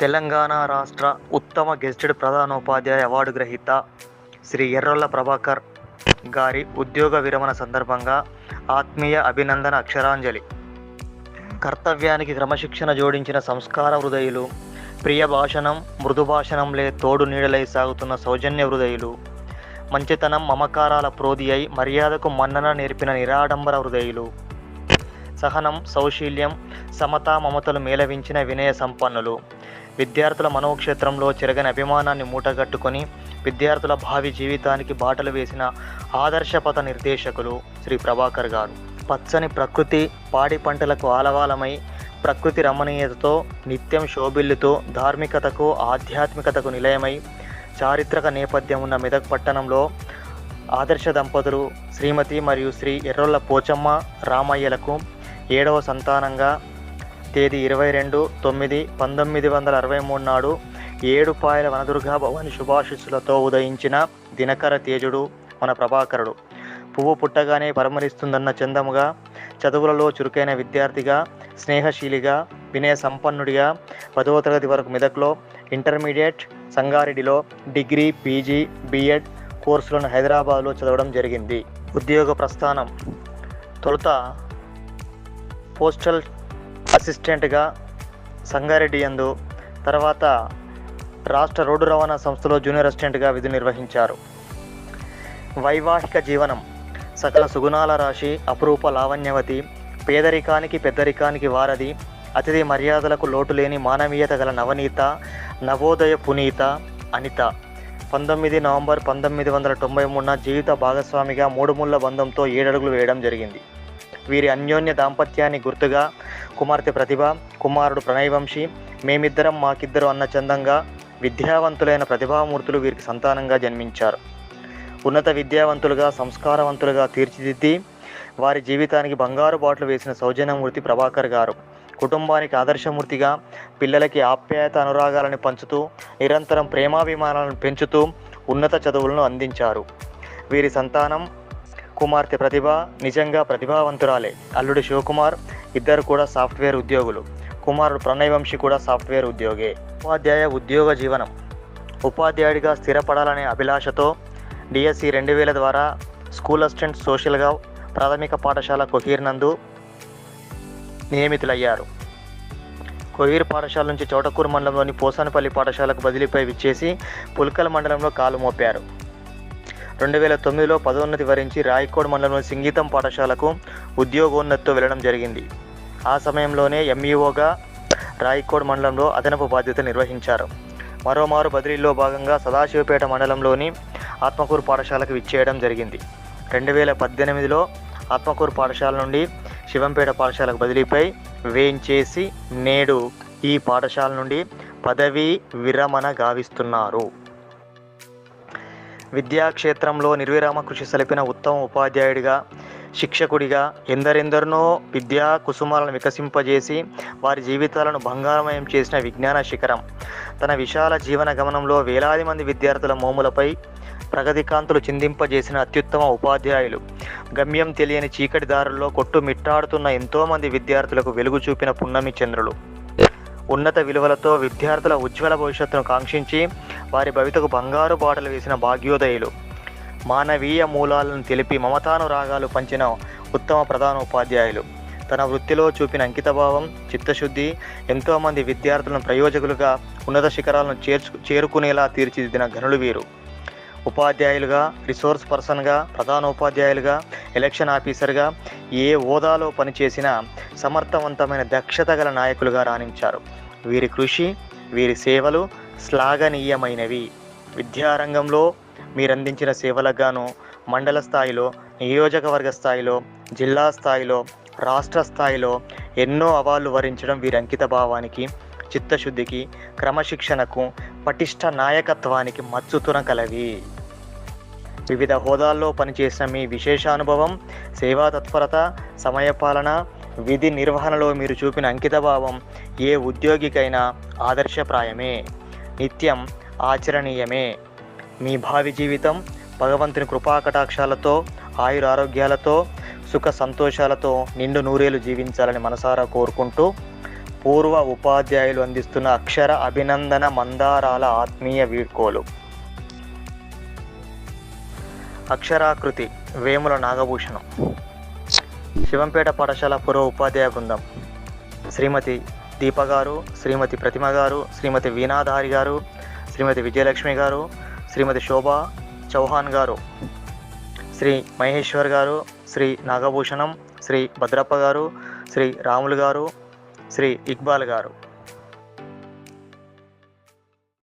తెలంగాణ రాష్ట్ర ఉత్తమ గెస్టెడ్ ప్రధానోపాధ్యాయ అవార్డు గ్రహీత శ్రీ ఎర్రొల్ల ప్రభాకర్ గారి ఉద్యోగ విరమణ సందర్భంగా ఆత్మీయ అభినందన అక్షరాంజలి. కర్తవ్యానికి క్రమశిక్షణ జోడించిన సంస్కార హృదయులు ప్రియ భాషణం మృదు భాషణంలే తోడు నీడలై సాగుతున్న సౌజన్య హృదయులు మంచితనం మమకారాల ప్రోధి అయి మర్యాదకు మన్నన నేర్పిన నిరాడంబర హృదయులు. సహనం సౌశీల్యం సమతా మమతలు మేళవించిన వినయ సంపన్నులు. విద్యార్థుల మనోక్షేత్రంలో చెరగని అభిమానాన్ని మూటగట్టుకొని విద్యార్థుల భావి జీవితానికి బాటలు వేసిన ఆదర్శపథ నిర్దేశకులు శ్రీ ప్రభాకర్ గారు. పచ్చని ప్రకృతి పాడి పంటలకు ఆలవాలమై ప్రకృతి రమణీయతతో నిత్యం శోభిల్లుతో ధార్మికతకు ఆధ్యాత్మికతకు నిలయమై చారిత్రక నేపథ్యం ఉన్న మెదక్ పట్టణంలో ఆదర్శ దంపతులు శ్రీమతి మరియు శ్రీ ఎర్రొల్ల పోచమ్మ రామయ్యలకు ఏడవ సంతానంగా తేదీ ఇరవై రెండు తొమ్మిది పంతొమ్మిది వందల అరవై మూడు నాడు ఏడు పాయల వనదుర్గా భవాని శుభాశిస్సులతో ఉదయించిన దినకర తేజుడు మన ప్రభాకరుడు. పువ్వు పుట్టగానే పరిమరిస్తుందన్న చందముగా చదువులలో చురుకైన విద్యార్థిగా స్నేహశీలిగా వినయ సంపన్నుడిగా పదవ తరగతి వరకు మెదక్లో ఇంటర్మీడియట్ సంగారెడ్డిలో డిగ్రీ పీజీ బిఎడ్ కోర్సులను హైదరాబాద్లో చదవడం జరిగింది. ఉద్యోగ ప్రస్థానం తొలుత పోస్టల్ అసిస్టెంట్గా సంగారెడ్డి ఎందు తర్వాత రాష్ట్ర రోడ్డు రవాణా సంస్థలో జూనియర్ అసిస్టెంట్గా విధులు నిర్వహించారు. వైవాహిక జీవనం సకల సుగుణాల రాశి అపురూప లావణ్యవతి పేదరికానికి పెద్దరికానికి వారధి అతిథి మర్యాదలకు లోటు లేని మానవీయత గల నవనీత నవోదయ పునీత అనిత. పంతొమ్మిది నవంబర్ పంతొమ్మిది వందల తొంభై మూడున జీవిత భాగస్వామిగా మూడు ముళ్ళ బంధంతో ఏడడుగులు వేయడం జరిగింది. వీరి అన్యోన్య దాంపత్యాన్ని గుర్తుగా కుమార్తె ప్రతిభ కుమారుడు ప్రణయవంశీ మేమిద్దరం మాకిద్దరు అన్న చందంగా విద్యావంతులైన ప్రతిభామూర్తులు వీరికి సంతానంగా జన్మించారు. ఉన్నత విద్యావంతులుగా సంస్కారవంతులుగా తీర్చిదిద్ది వారి జీవితానికి బంగారు బాట్లు వేసిన సౌజన్యమూర్తి ప్రభాకర్ గారు కుటుంబానికి ఆదర్శమూర్తిగా పిల్లలకి ఆప్యాయత అనురాగాలను పంచుతూ నిరంతరం ప్రేమాభిమానాలను పెంచుతూ ఉన్నత చదువులను అందించారు. వీరి సంతానం కుమార్తె ప్రతిభ నిజంగా ప్రతిభావంతురాలే. అల్లుడు శివకుమార్ ఇద్దరు కూడా సాఫ్ట్వేర్ ఉద్యోగులు. కుమారుడు ప్రణయ్ వంశీ కూడా సాఫ్ట్వేర్ ఉద్యోగే. ఉపాధ్యాయ ఉద్యోగ జీవనం. ఉపాధ్యాయుడిగా స్థిరపడాలనే అభిలాషతో డిఎస్సి రెండు వేల ద్వారా స్కూల్ అసిస్టెంట్ సోషల్గా ప్రాథమిక పాఠశాల కొహీర్ నందు నియమితులయ్యారు. కొహీర్ పాఠశాల నుంచి చౌటకూరు మండలంలోని పోసానపల్లి పాఠశాలకు బదిలీపై విచ్చేసి పుల్కల్ మండలంలో కాలు మోపారు. రెండు వేల తొమ్మిదిలో పదోన్నతి వరించి రాయకోడ్ మండలంలోని సింగీతం పాఠశాలకు ఉద్యోగోన్నతితో వెళ్ళడం జరిగింది. ఆ సమయంలోనే ఎంఈఓగా రాయకోడ్ మండలంలో అదనపు బాధ్యత నిర్వహించారు. మరోమారు బదిలీలో భాగంగా సదాశివపేట మండలంలోని ఆత్మకూరు పాఠశాలకు విచ్చేయడం జరిగింది. రెండు వేల పద్దెనిమిదిలో ఆత్మకూరు పాఠశాల నుండి శివంపేట పాఠశాలకు బదిలీపై వేయించేసి నేడు ఈ పాఠశాల నుండి పదవీ విరమణ గావిస్తున్నారు. విద్యాక్షేత్రంలో నిర్విరామ కృషి సలిపిన ఉత్తమ ఉపాధ్యాయుడిగా శిక్షకుడిగా ఎందరెందరినో విద్యా కుసుమాలను వికసింపజేసి వారి జీవితాలను బంగారమయం చేసిన విజ్ఞాన శిఖరం. తన విశాల జీవన గమనంలో వేలాది మంది విద్యార్థుల మోములపై ప్రగతికాంతులు చిందింపజేసిన అత్యుత్తమ ఉపాధ్యాయులు. గమ్యం తెలియని చీకటి దారుల్లో కొట్టు మిట్టాడుతున్న ఎంతోమంది విద్యార్థులకు వెలుగు చూపిన పున్నమి చంద్రులు. ఉన్నత విలువలతో విద్యార్థుల ఉజ్వల భవిష్యత్తును కాంక్షించి వారి భవితకు బంగారు బాటలు వేసిన భాగ్యోదయులు. మానవీయ మూలాలను తెలిపి మమతానురాగాలు పంచిన ఉత్తమ ప్రధాన ఉపాధ్యాయులు తన వృత్తిలో చూపిన అంకితభావం చిత్తశుద్ధి ఎంతోమంది విద్యార్థులను ప్రయోజకులుగా ఉన్నత శిఖరాలను చేర్చు చేరుకునేలా తీర్చిదిద్దిన ఘనులు వీరు. ఉపాధ్యాయులుగా రిసోర్స్ పర్సన్గా ప్రధానోపాధ్యాయులుగా ఎలక్షన్ ఆఫీసర్గా ఏ హోదాలో పనిచేసినా సమర్థవంతమైన దక్షత గల నాయకులుగా రాణించారు. వీరి కృషి వీరి సేవలు శ్లాఘనీయమైనవి. విద్యారంగంలో మీరందించిన సేవలకు గాను మండల స్థాయిలో నియోజకవర్గ స్థాయిలో జిల్లా స్థాయిలో రాష్ట్ర స్థాయిలో ఎన్నో అవార్డులు వరించడం వీరి అంకిత భావానికి చిత్తశుద్ధికి క్రమశిక్షణకు పటిష్ట నాయకత్వానికి మచ్చుతున కలవి. వివిధ హోదాల్లో పనిచేసిన మీ విశేషానుభవం సేవా తత్పరత సమయపాలన విధి నిర్వహణలో మీరు చూపిన అంకితభావం ఏ ఉద్యోగికైనా ఆదర్శప్రాయమే. నిత్యం ఆచరణీయమే. మీ భావి జీవితం భగవంతుని కృపాకటాక్షాలతో ఆయురారోగ్యాలతో సుఖ సంతోషాలతో నిండు నూరేలు జీవించాలని మనసారా కోరుకుంటూ పూర్వ ఉపాధ్యాయులు అందిస్తున్న అక్షర అభినందన మందారాల ఆత్మీయ వీడ్కోలు. అక్షరాకృతి వేముల నాగభూషణం. శివంపేట పాఠశాల పూర్వ ఉపాధ్యాయ బృందం. శ్రీమతి దీప గారు శ్రీమతి ప్రతిమ గారు శ్రీమతి వీణాధారి గారు శ్రీమతి విజయలక్ష్మి గారు శ్రీమతి శోభ చౌహాన్ గారు శ్రీ మహేశ్వర్ గారు శ్రీ నాగభూషణం శ్రీ భద్రప్ప గారు శ్రీ రాములు గారు శ్రీ ఇక్బాల్ గారు.